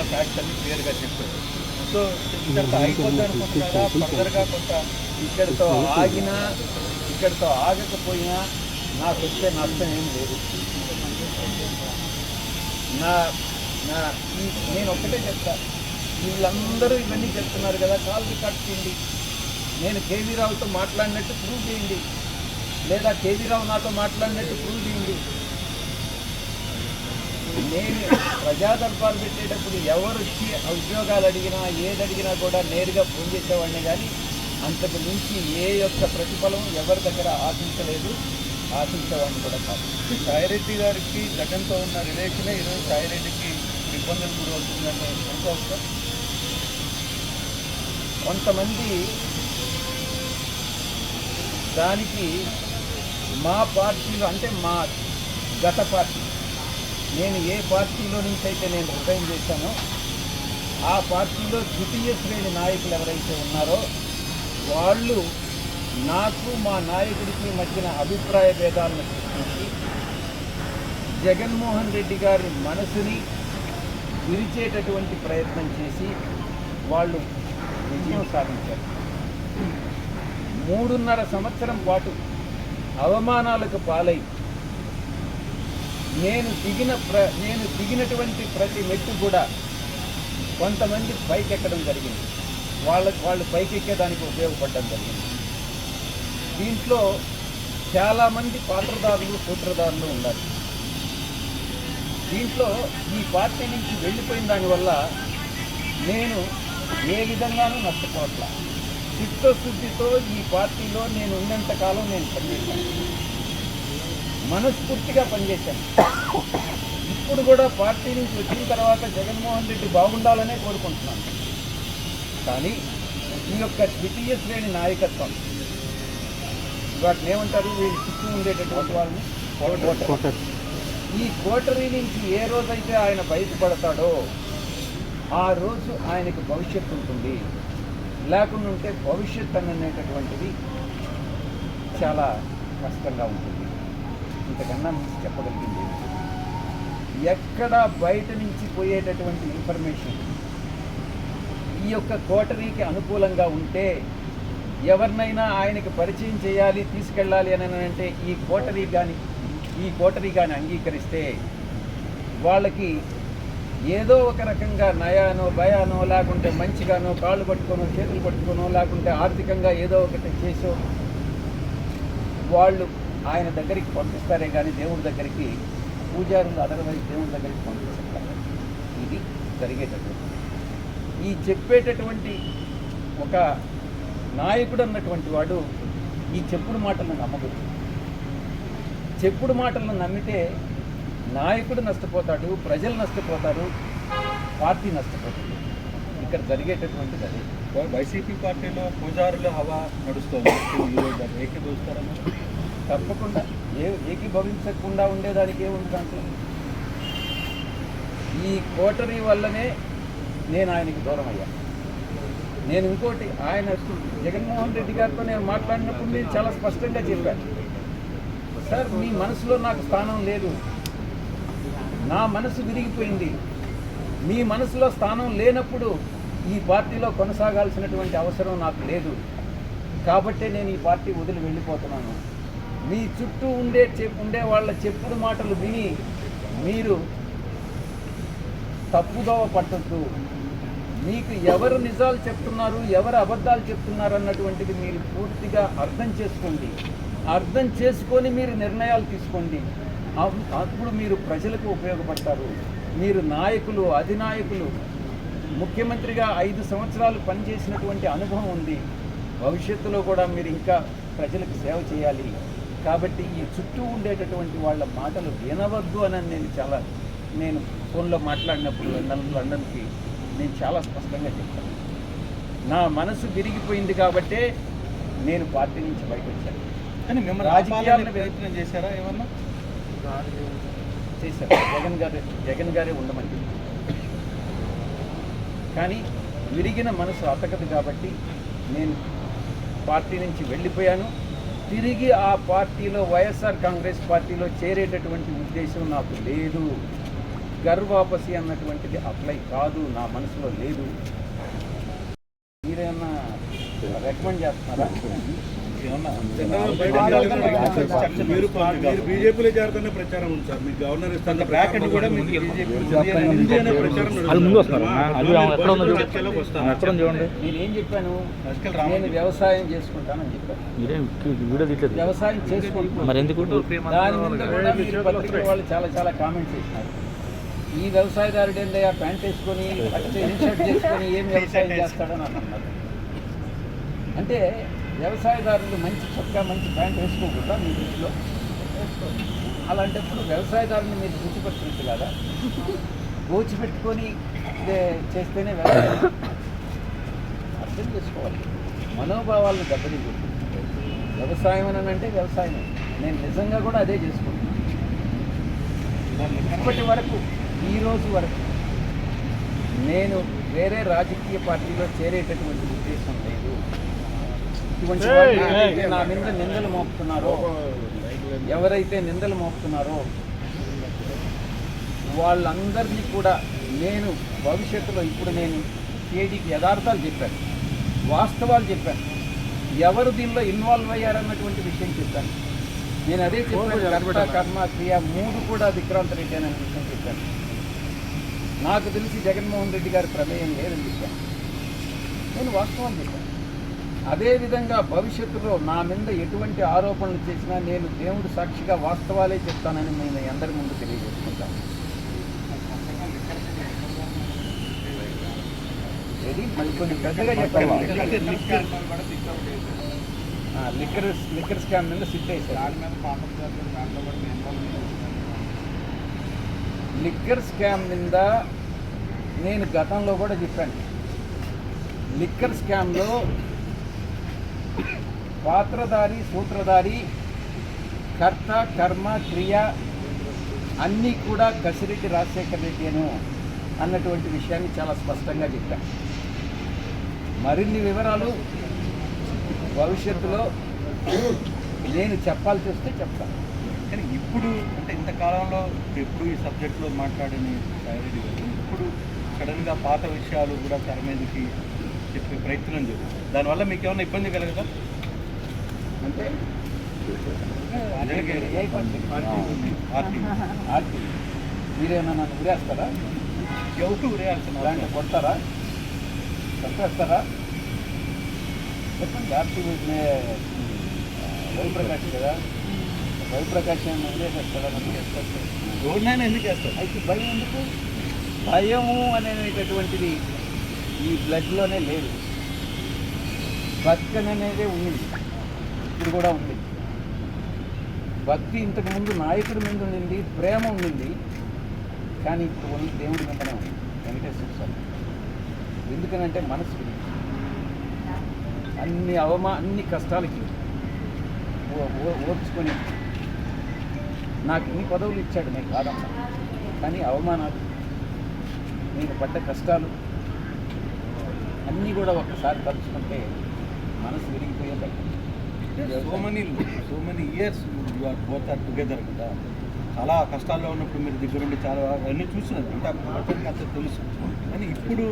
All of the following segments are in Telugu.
ఉన్న ఫ్యాక్ట్స్ అన్ని క్లియర్గా చెప్పారు. సో ఇక్కడితో అయిపోద్ది అనుకుంటున్నారా? ఫర్దర్గా కొంత ఇక్కడితో ఆగినా ఇక్కడితో ఆగకపోయినా నాకు వచ్చే నష్టం ఏం లేదు. నా నా నేను ఒక్కటే చెప్తా. వీళ్ళందరూ ఇవన్నీ చెప్తున్నారు కదా కాల్ రికార్డ్ చేయండి. నేను కేవీ రావుతో మాట్లాడినట్టు ప్రూవ్ చేయండి. లేదా కేవీ రావు నాతో మాట్లాడినట్టు ప్రూవ్ చేయండి. నేను ప్రజా దర్బార్ పెట్టేటప్పుడు ఎవరు వచ్చి ఉద్యోగాలు అడిగినా ఏది అడిగినా కూడా నేరుగా ఫోన్ చేసేవాడిని కానీ అంతకు మించి ఏ యొక్క ప్రతిఫలం ఎవరి దగ్గర ఆశించలేదు ఆశించేవాడిని కూడా కాదు. సాయిరెడ్డి గారికి జగన్తో ఉన్న రిలేషనే ఈరోజు సాయిరెడ్డికి ఇబ్బందులు గురవుతుందని అనుకోవచ్చు? కొంతమంది దానికి మా పార్టీలో అంటే మా గత పార్టీ నేను ఏ పార్టీలో నుంచి అయితే నేను రిజైన్ చేశానో ఆ పార్టీలో ద్వితీయ శ్రేణి నాయకులు ఎవరైతే ఉన్నారో వాళ్ళు నాకు మా నాయకుడికి మధ్యన అభిప్రాయ భేదాలను సృష్టించి జగన్మోహన్ రెడ్డి గారి మనసుని విరిచేటటువంటి ప్రయత్నం చేసి వాళ్ళు విజయం సాధించారు. మూడున్నర సంవత్సరం పాటు అవమానాలకు పాలై నేను దిగిన ప్ర నేను దిగినటువంటి ప్రతి మెట్టు కూడా కొంతమంది పైకెక్కడం జరిగింది. వాళ్ళ వాళ్ళు పైకెక్కేదానికి ఉపయోగపడడం జరిగింది. దీంట్లో చాలామంది పాత్రదారులు సూత్రధారులు ఉన్నారు. దీంట్లో ఈ పార్టీ నుంచి వెళ్ళిపోయిన దానివల్ల నేను ఏ విధంగానూ నష్టపోవట్ల. చిత్తశుద్ధితో ఈ పార్టీలో నేను ఉన్నంతకాలం నేను పనిచేశాను. మనస్ఫూర్తిగా పనిచేశాను. ఇప్పుడు కూడా పార్టీ నుంచి వచ్చిన తర్వాత జగన్మోహన్ రెడ్డి బాగుండాలనే కోరుకుంటున్నాను. కానీ ఈ యొక్క ద్వితీయ శ్రేణి నాయకత్వం వాటిని ఏమంటారు? వీళ్ళు చుట్టూ ఉండేటటువంటి వాళ్ళని ఈ కోటరీ నుంచి ఏ రోజైతే ఆయన బయటపడతాడో ఆ రోజు ఆయనకు భవిష్యత్తు ఉంటుంది. లేకుండా ఉంటే భవిష్యత్ అనేటటువంటిది చాలా కష్టంగా ఉంటుంది. ఇంతకన్నా మీకు చెప్పగలిగింది. ఎక్కడ బయట నుంచి పోయేటటువంటి ఇన్ఫర్మేషన్ ఈ యొక్క కోటరీకి అనుకూలంగా ఉంటే ఎవరినైనా ఆయనకి పరిచయం చేయాలి తీసుకెళ్ళాలి అని అంటే ఈ కోటరీ కానీ ఈ కోటరీ కానీ అంగీకరిస్తే వాళ్ళకి ఏదో ఒక రకంగా నయానో భయానో లేకుంటే మంచిగానో కాళ్ళు పట్టుకోనో చేతులు పట్టుకోనో లేకుంటే ఆర్థికంగా ఏదో ఒకటి చేసో వాళ్ళు ఆయన దగ్గరికి పంపిస్తారే కానీ దేవుడి దగ్గరికి పూజారులు అదర్వైజ్ దేవుడి దగ్గరికి పంపిస్తారు ఇది జరిగేటటువంటి ఈ చెప్పేటటువంటి ఒక నాయకుడు అన్నటువంటి వాడు ఈ చెప్పుడు మాటలను నమ్మకూడదు. చెప్పుడు మాటలను నమ్మితే నాయకుడు నష్టపోతాడు ప్రజలు నష్టపోతారు పార్టీ నష్టపోతుంది. ఇక్కడ జరిగేటటువంటిది అది వైసీపీ పార్టీలో పూజారుల హవా నడుస్తుంది. ఏకీభవిస్తారా మీరు? తప్పకుండా ఏ ఏకీభవించకుండా ఉండేదానికి ఏముంది దాంట్లో ఈ కోటరీ వల్లనే నేను ఆయనకి దూరం అయ్యాను నేను ఇంకోటి ఆయన జగన్మోహన్ రెడ్డి గారితో నేను మాట్లాడినప్పుడు నేను చాలా స్పష్టంగా చెప్పాను సార్ మీ మనసులో నాకు స్థానం లేదు. నా మనసు విరిగిపోయింది. మీ మనసులో స్థానం లేనప్పుడు ఈ పార్టీలో కొనసాగాల్సినటువంటి అవసరం నాకు లేదు. కాబట్టే నేను ఈ పార్టీ వదిలి వెళ్ళిపోతున్నాను. మీ చుట్టూ ఉండే ఉండే వాళ్ళ చెప్పుడు మాటలు విని మీరు తప్పుదోవ పట్టద్దు. మీకు ఎవరు నిజాలు చెప్తున్నారు ఎవరు అబద్ధాలు చెప్తున్నారు అన్నటువంటిది మీరు పూర్తిగా అర్థం చేసుకోండి. అర్థం చేసుకొని మీరు నిర్ణయాలు తీసుకోండి. అప్పుడు మీరు ప్రజలకు ఉపయోగపడతారు. మీరు నాయకులు అధినాయకులు. ముఖ్యమంత్రిగా ఐదు సంవత్సరాలు పనిచేసినటువంటి అనుభవం ఉంది. భవిష్యత్తులో కూడా మీరు ఇంకా ప్రజలకు సేవ చేయాలి. కాబట్టి ఈ చుట్టూ ఉండేటటువంటి వాళ్ళ మాటలు వినవద్దు అని నేను చాలా నేను ఫోన్లో మాట్లాడినప్పుడు లండన్ లండన్కి నేను చాలా స్పష్టంగా చెప్తాను నా మనసు విరిగిపోయింది కాబట్టే నేను పార్టీ నుంచి బయట వచ్చాను కానీ మిమ్మల్ని రాజకీయాలను ప్రయత్నం చేశారా ఏమన్నా? చేశారు జగన్ గారు జగన్ గారే ఉండమని కానీ విరిగిన మనసు అతకదు కాబట్టి నేను పార్టీ నుంచి వెళ్ళిపోయాను. తిరిగి ఆ పార్టీలో వైఎస్ఆర్ కాంగ్రెస్ పార్టీలో చేరేటటువంటి ఉద్దేశం నాకు లేదు. గర్వాపసి అన్నటువంటిది అప్లై కాదు నా మనసులో లేదు. మీరేమన్నా రికమెండ్ చేస్తున్నారా? బయట మీరు మీరు బీజేపీలో చేరుతున్న ప్రచారం ఉంది సార్ మీ గవర్నర్ ఇస్తున్న బ్రాకెట్ కూడా మీకు బీజేపీ అనే ప్రచారం వాళ్ళు ముందు అది ఎక్కడ ఉందో ఎక్కడ చెప్పాను రాజకీయాలు నేను వ్యవసాయం చేసుకుంటానని చెప్పాను మీరేం వీడియో వ్యవసాయం చేసుకుంటున్నాను మరి ఎందుకు దాని మీద కూడా మీరు వాళ్ళు చాలా చాలా కామెంట్స్ చేసినారు ఈ వ్యవసాయదారుడు ఏంటయ్యా ప్యాంట్ వేసుకొని ఇన్షర్ట్ చేసుకొని ఏం వ్యవసాయం చేస్తాడని అన్నారు అంటే వ్యవసాయదారులు మంచి చక్కగా మంచి ప్యాంట్ వేసుకోకూడదా మీ దృష్టిలో? అలాంటప్పుడు వ్యవసాయదారుని మీరు గుర్తుపెట్టినట్టు కదా? గోచిపెట్టుకొని ఇదే చేస్తేనే వ్యవసాయం. అర్థం చేసుకోవాలి. మనోభావాలను దెబ్బతీయకూడదు వ్యవసాయం అని అంటే వ్యవసాయమే. నేను నిజంగా కూడా అదే చేసుకుంటాను ఇప్పటి వరకు ఈ రోజు వరకు నేను వేరే రాజకీయ పార్టీలో చేరేటటువంటి ఉద్దేశం లేదు. ఇటువంటి నా మీద నిందలు మోపుతున్నారో ఎవరైతే నిందలు మోపుతున్నారో వాళ్ళందరినీ కూడా నేను భవిష్యత్తులో ఇప్పుడు నేను కేడీకి యథార్థాలు చెప్పాను వాస్తవాలు చెప్పాను. ఎవరు దీనిలో ఇన్వాల్వ్ అయ్యారన్నటువంటి విషయం చెప్పాను. నేను అదే చెప్పాను కర్త కర్మ క్రియ మూడు కూడా విక్రాంత్ రెడ్డి అనే విషయం చెప్పాను. నాకు తెలిసి జగన్మోహన్ రెడ్డి గారి ప్రమేయం లేదని చెప్పాను. నేను వాస్తవాలు చెప్పాను. అదేవిధంగా భవిష్యత్తులో నా మీద ఎటువంటి ఆరోపణలు చేసినా నేను దేవుడు సాక్షిగా వాస్తవాలే చెప్తానని నేను అందరి ముందు తెలియజేసుకుంటాను. లిక్కర్ లిక్కర్ స్కామ్ మీద సిట్ లిక్కర్ స్కామ్ మీద నేను గతంలో కూడా చెప్పాను. లిక్కర్ స్కామ్లో పాత్రధారి సూత్రధారి కర్త కర్మ క్రియ అన్నీ కూడా కసిరెడ్డి రాజశేఖర రెడ్డిను అన్నటువంటి విషయాన్ని చాలా స్పష్టంగా చెప్పాను మరిన్ని వివరాలు భవిష్యత్తులో నేను చెప్పాల్సి వస్తే చెప్తాను కానీ ఇప్పుడు అంటే ఇంతకాలంలో ఎప్పుడు ఈ సబ్జెక్ట్లో మాట్లాడిన ఇప్పుడు సడన్గా పాత విషయాలు కూడా తెర మీదకి చెప్పే ప్రయత్నం చేస్తారు దానివల్ల మీకు ఏమైనా ఇబ్బంది కలగదా? అంటే మీరేమన్నా నన్ను ఉరేస్తారా? ఎవరు ఉరేయాల్సిన అలాంటి కొడతారా? చంపేస్తారా? చెప్పండి ఆర్టీ రవిప్రకాష్ కదా. రవిప్రకాష్ వదిలేసేస్తాడా నన్ను? చేస్తారు ఎవరినైనా ఎందుకు చేస్తారు అయితే భయం ఎందుకు? భయము అనేటటువంటిది ఈ బ్లడ్లోనే లేదు. భక్తి అనేది ఉంది. ఇప్పుడు కూడా ఉంది. భక్తి ఇంతకుముందు నాయకుడి మీద ఉండింది ప్రేమ ఉండింది కానీ ఇప్పుడు ఉంది దేవుడి మీదనే ఉంది. వెంకటేశ్వర స్వామి. ఎందుకనంటే మనసు అన్ని అవమా అన్ని కష్టాలకి ఓ- ఓర్చుకొని నాకు ఇన్ని పదవులు ఇచ్చాడు నేను కాదమ్మా. కానీ అవమానాలు నేను పడ్డ కష్టాలు అన్నీ కూడా ఒక్కసారి తలుచుకుంటే మనసు విరిగిపోయేది. So many so many years you are both are together కదా. చాలా కష్టాల్లో ఉన్నప్పుడు మీరు దగ్గరుండి చాలా అన్నీ చూసినారు అంటే అతనికి అంత తెలుసు. కానీ ఇప్పుడు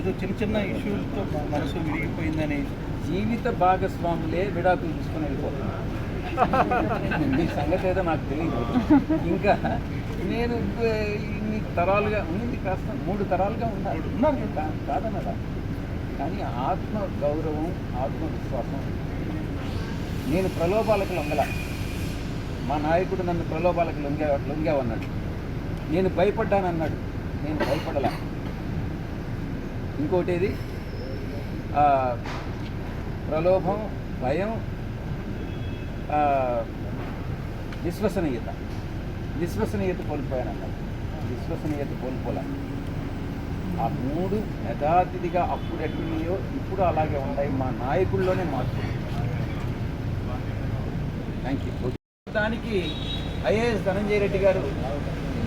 ఏదో చిన్న చిన్న ఇష్యూలతో మనసు విరిగిపోయిందని జీవిత భాగస్వాములే విడాకులు తీసుకొని వెళ్ళిపోతున్నారు. మీ సంగతి ఏదో నాకు తెలియదు ఇంకా నేను ఇన్ని తరాలుగా ఉంది కాస్త మూడు తరాలుగా ఉన్నారు. ఉన్నారు కాదన్నదా? కానీ ఆత్మ గౌరవం ఆత్మవిశ్వాసం. నేను ప్రలోభాలకు లొంగల. మా నాయకుడు నన్ను ప్రలోభాలకు లొంగా లొంగావన్నాడు. నేను భయపడ్డానన్నాడు. నేను భయపడలా. ఇంకోటి ఏది ప్రలోభం భయం విశ్వసనీయత. విశ్వసనీయత కోల్పోయానన్నాడు. విశ్వసనీయత కోల్పోలే. ఆ మూడు యథాతిథిగా అప్పుడు ఎట్లున్నాయో ఇప్పుడు అలాగే ఉన్నాయి. మా నాయకుల్లోనే మార్పు. థ్యాంక్ యూ దానికి ఐఏఎస్ ధనంజయ రెడ్డి గారు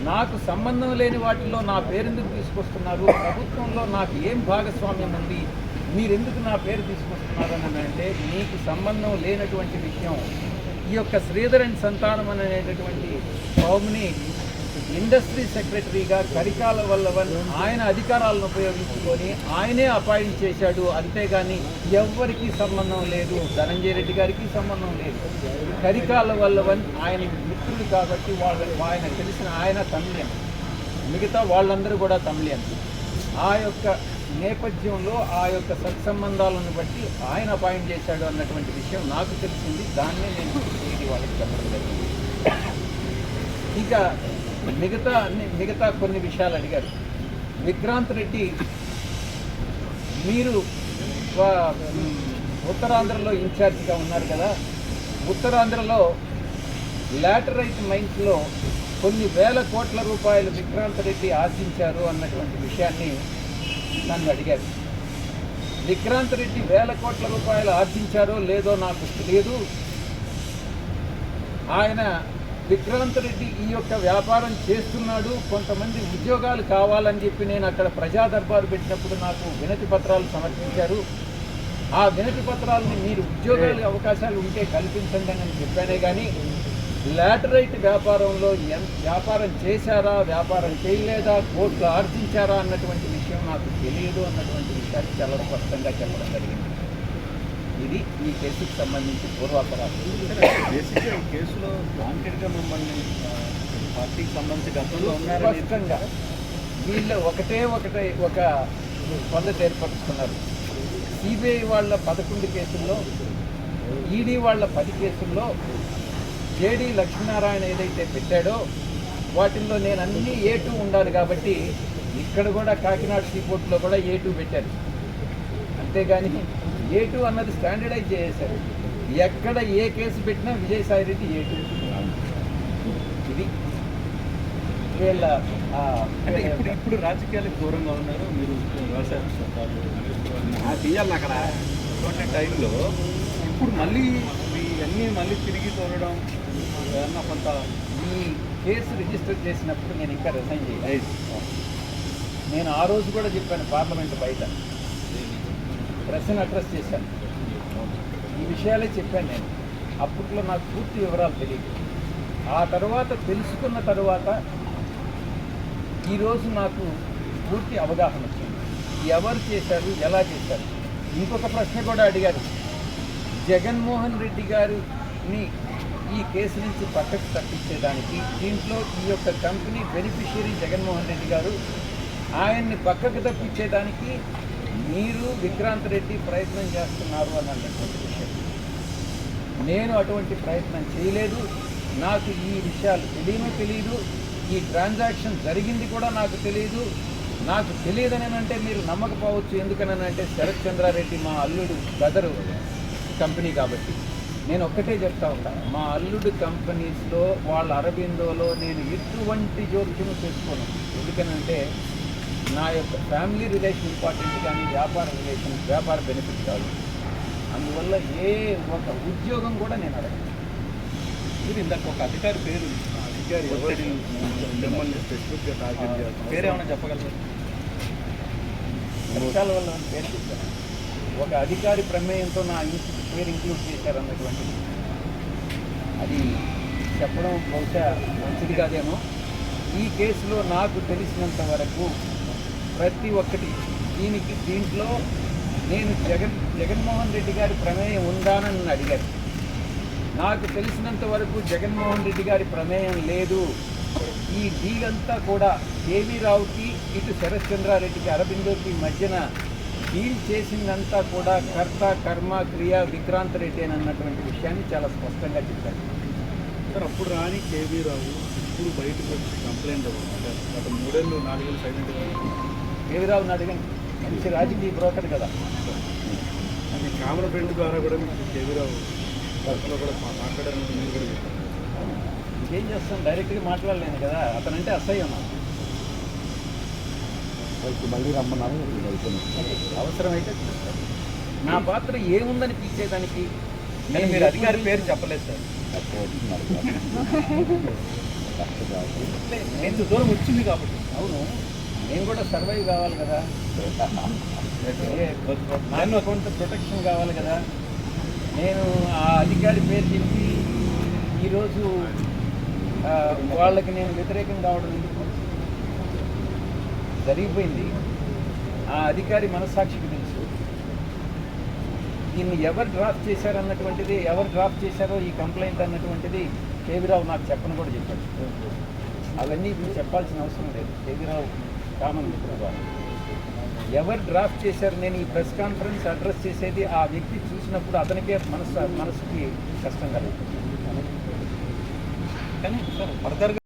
నాకు సంబంధం లేని వాటిల్లో నా పేరెందుకు తీసుకొస్తున్నారు? ప్రభుత్వంలో నాకు ఏం భాగస్వామ్యం ఉంది? మీరెందుకు నా పేరు తీసుకొస్తున్నారు అని అంటే మీకు సంబంధం లేనటువంటి విషయం ఈ యొక్క శ్రీధరన్ సంతానం అనేటటువంటి కౌముని ఇండస్ట్రీ సెక్రటరీగా కరికాల వల్లవన్ ఆయన అధికారాలను ఉపయోగించుకొని ఆయనే అపాయింట్ చేశాడు. అంతేగాని ఎవ్వరికీ సంబంధం లేదు. ధనంజయ రెడ్డి గారికి సంబంధం లేదు. కరికాల వల్లవన్ ఆయన మిత్రుడు కాబట్టి వాళ్ళ ఆయన తెలిసిన ఆయన తమిళియన్ మిగతా వాళ్ళందరూ కూడా తమిళియన్ ఆ యొక్క నేపథ్యంలో ఆ యొక్క సత్సంబంధాలను బట్టి ఆయన అపాయింట్ చేశాడు అన్నటువంటి విషయం నాకు తెలిసింది. దాన్నే నేను వాళ్ళకి చెప్పడం జరిగింది. ఇంకా మిగతా అన్ని మిగతా కొన్ని విషయాలు అడిగారు. విక్రాంత్ రెడ్డి మీరు ఉత్తరాంధ్రలో ఇన్ఛార్జిగా ఉన్నారు కదా. ఉత్తరాంధ్రలో లాటరైట్ మైన్స్లో కొన్ని వేల కోట్ల రూపాయలు విక్రాంత్ రెడ్డి ఆర్జించారు అన్నటువంటి విషయాన్ని నన్ను అడిగారు. విక్రాంత్ రెడ్డి వేల కోట్ల రూపాయలు ఆర్జించారో లేదో నాకు తెలియదు ఆయన విక్రాంత్ రెడ్డి ఈ యొక్క వ్యాపారం చేస్తున్నాడు కొంతమంది ఉద్యోగాలు కావాలని చెప్పి నేను అక్కడ ప్రజా దర్బారు పెట్టినప్పుడు నాకు వినతి పత్రాలు సమర్పించారు. ఆ వినతి పత్రాలని మీరు ఉద్యోగాలు అవకాశాలు ఉంటే కల్పించండి అని చెప్పానే కానీ లాటరైట్ వ్యాపారంలో వ్యాపారం చేశారా వ్యాపారం చేయలేదా కోట్లు ఆర్జించారా అన్నటువంటి విషయం నాకు తెలియదు అన్నటువంటి విషయాన్ని చాలా స్పష్టంగా చెప్పడం జరిగింది. ఇది ఈ కేసుకు సంబంధించి పూర్వాపరాలు. బేసిక్గా ఈ కేసులో వాంటెడ్గా మమ్మల్ని ఆ, పార్టీకి సంబంధించి గతంలో ఉన్నారని స్పష్టంగా వీళ్ళు ఒకటే ఒకటే ఒక పద్ధతి ఏర్పరుచుకున్నారు. సిబిఐ వాళ్ళ పదకొండు కేసుల్లో ఈడీ వాళ్ళ పది కేసుల్లో జేడి లక్ష్మీనారాయణ ఏదైతే పెట్టాడో వాటిల్లో నేను అన్నీ ఏ టూ ఉండాలి కాబట్టి ఇక్కడ కూడా కాకినాడ సీపోర్ట్లో కూడా ఏ టూ పెట్టారు. అంతేగాని ఏ టూ అన్నది స్టాండర్డైజ్ చేసేశారు ఎక్కడ ఏ కేసు పెట్టినా విజయసాయి రెడ్డి ఏ టూ ఇది వీళ్ళ అంటే ఇప్పుడు ఇప్పుడు రాజకీయాలకు దూరంగా ఉన్నారు. మీరు వ్యవసాయ తీయాలి అక్కడ. అటువంటి టైంలో ఇప్పుడు మళ్ళీ ఇవన్నీ మళ్ళీ తిరిగి తోలడం ఏమన్నా కొంత ఈ కేసు రిజిస్టర్ చేసినప్పుడు నేను ఇంకా రిజైన్ చేయలేదు. నేను ఆ రోజు కూడా చెప్పాను పార్లమెంట్ బయట. ప్రశ్న అడ్రస్ చేశాను. ఈ విషయాలే చెప్పాను నేను. అప్పట్లో నాకు పూర్తి వివరాలు తెలియదు. ఆ తర్వాత తెలుసుకున్న తర్వాత ఈరోజు నాకు పూర్తి అవగాహన వచ్చింది. ఎవరు చేశారు ఎలా చేశారు? ఇంకొక ప్రశ్న కూడా అడిగారు. జగన్మోహన్ రెడ్డి గారిని ఈ కేసు నుంచి పక్కకు తప్పించేదానికి దీంట్లో ఈ యొక్క కంపెనీ బెనిఫిషియరీ జగన్మోహన్ రెడ్డి గారు ఆయన్ని పక్కకు తప్పించేదానికి మీరు విక్రాంత్ రెడ్డి ప్రయత్నం చేస్తున్నారు అని అన్నటువంటి విషయం. నేను అటువంటి ప్రయత్నం చేయలేదు. నాకు ఈ విషయాలు తెలియనే తెలియదు. ఈ ట్రాన్సాక్షన్ జరిగింది కూడా నాకు తెలియదు. నాకు తెలియదని అంటే మీరు నమ్మకపోవచ్చు. ఎందుకనంటే శరత్ చంద్రారెడ్డి మా అల్లుడు బ్రదరు కంపెనీ కాబట్టి. నేను ఒక్కటే చెప్తా ఉంటాను మా అల్లుడు కంపెనీస్లో వాళ్ళ అరబిందోలో నేను ఎటువంటి జోక్యం చేసుకోను. ఎందుకనంటే నా యొక్క ఫ్యామిలీ రిలేషన్ ఇంపార్టెంట్ కానీ వ్యాపార రిలేషన్ వ్యాపార బెనిఫిట్ కాదు. అందువల్ల ఏ ఒక ఉద్యోగం కూడా నేను అడగను. మీరు ఇందాక ఒక అధికారి పేరు. అధికారి ఎవరు? మిమ్మల్ని స్పెసిఫిక్గా టార్గెట్ చేస్తున్నారు పేరు ఏమైనా చెప్పగలరు? కష్టాల వల్ల పేరు చెప్పాను ఒక అధికారి ప్రమేయంతో నా ఇన్- పేరు ఇంక్లూడ్ చేశారన్నటువంటి అది చెప్పడం బహుశా మంచిది కాదేమో. ఈ కేసులో నాకు తెలిసినంత వరకు ప్రతి ఒక్కటి. దీనికి దీంట్లో నేను జగన్ జగన్మోహన్ రెడ్డి గారి ప్రమేయం ఉందానని నన్ను అడిగారు. నాకు తెలిసినంత వరకు జగన్మోహన్ రెడ్డి గారి ప్రమేయం లేదు. ఈ డీల్ అంతా కూడా కేవీ రావుకి ఇటు శరత్ చంద్రారెడ్డికి అరబిందోకి మధ్యన డీల్ చేసిందంతా కూడా కర్త కర్మ క్రియ విక్రాంత్ రెడ్డి అని అన్నటువంటి విషయాన్ని చాలా స్పష్టంగా చెప్పారు. సార్ అప్పుడు రాని కేవీ రావు ఇప్పుడు బయటకు వచ్చి కంప్లైంట్ ఇవ్వాలి గత మూడేళ్ళు నాలుగేళ్ళు సైలెంట్గా కేవీ రావుని అడగండి మంచి రాజకీయ బ్రోకర్ కదా. అది కామన్ ఫ్రెండ్ ద్వారా కూడా మీకు కేవీ రావు గతంలో కూడా మా- మాట్లాడారని మీరు కూడా చెప్పారు. ఇంకేం చేస్తాం? డైరెక్ట్గా మాట్లాడలేను కదా. అతనంటే అసహ్యం నాకు. మళ్ళీ రమ్మన్నారు అవసరమైతే. నా పాత్ర ఏముందని పిలిచేదానికి కానీ మీరు అధికారి పేరు చెప్పలేదు సార్. ఎంత దూరం వచ్చింది కాబట్టి. అవును. నేను కూడా సర్వైవ్ కావాలి కదా. నాకు కొంత ప్రొటెక్షన్ కావాలి కదా. నేను ఆ అధికారి పేరు చెప్పి ఈరోజు వాళ్ళకి నేను వ్యతిరేకం కావడం ఎందుకు? జరిగిపోయింది. ఆ అధికారి మనస్సాక్షికి తెలుసు. దీన్ని ఎవరు డ్రాఫ్ట్ చేశారన్నటువంటిది ఎవరు డ్రాఫ్ట్ చేశారో ఈ కంప్లైంట్ అన్నటువంటిది కేవీరావు నాకు చెప్పని కూడా చెప్పాడు. అవన్నీ ఇప్పుడు చెప్పాల్సిన అవసరం లేదు. కేవీరావు కామన్ మిత్రుడు ఎవరు డ్రాఫ్ట్ చేశారు? నేను ఈ ప్రెస్ కాన్ఫరెన్స్ అడ్రస్ చేసేది ఆ వ్యక్తి చూసినప్పుడు అతనికే మనసు మనసుకి కష్టం కలుగుతుంది కానీ సార్ ఫర్దర్గా